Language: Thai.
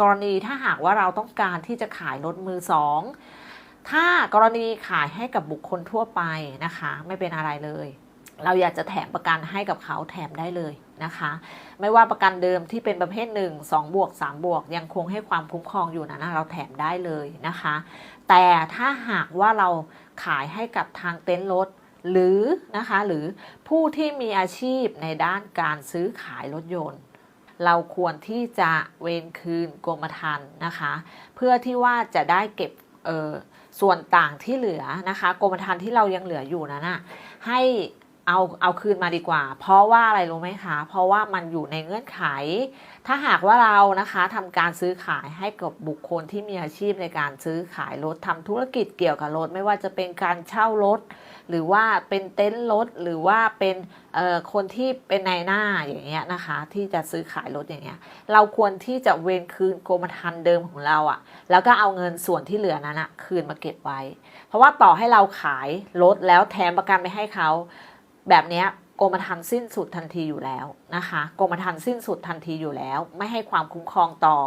กรณีถ้าหากว่าเราต้องการที่จะขายรถมือสอง ถ้ากรณีขายให้กับบุคคลทั่วไปนะคะ ไม่เป็นอะไรเลย เราอยากจะแถมประกันให้กับเขาแถมได้เลยนะคะ ไม่ว่าประกันเดิมที่เป็นประเภท 1 2 บวก 3 บวก ยังคงให้ความคุ้มครองอยู่นะนะเราแถมได้เลยนะคะ แต่ถ้าหากว่าเราขายให้กับทางเต็นท์รถหรือนะคะหรือผู้ที่มีอาชีพในด้านการซื้อขายรถยนต์ เราควรที่จะเวนคืนกรมธรรม์นะคะ เพื่อที่ว่าจะได้เก็บส่วนต่างที่เหลือนะคะ กรมธรรม์ที่เรายังเหลืออยู่นั้นนะให้ เอาเอาคืนมาดีกว่า เพราะว่าอะไรรู้ไหมคะ เพราะว่ามันอยู่ในเงื่อนไข ถ้าหากว่าเรานะคะทำการซื้อขายให้กับบุคคลที่มีอาชีพในการซื้อขายรถทำธุรกิจเกี่ยวกับรถ ไม่ว่าจะเป็นการเช่ารถ หรือว่าเป็นเต็นท์รถ หรือว่าเป็นคนที่เป็นนายหน้าอย่างเงี้ยนะคะ ที่จะซื้อขายรถอย่างเงี้ย เราควรที่จะเวนคืนกรมธรรม์เดิมของเราอะ่ะ แล้วก็เอาเงินส่วนที่เหลือนั้นอะคืนมาเก็บไว้ เพราะว่าต่อให้เราขายรถแล้วแถมประกันไปให้เขา แบบนี้กรมธรรม์สิ้นสุดทันทีอยู่แล้วนะคะกรมธรรม์สิ้นสุดทันทีอยู่แล้ว ไม่ให้ความคุ้มครองต่อ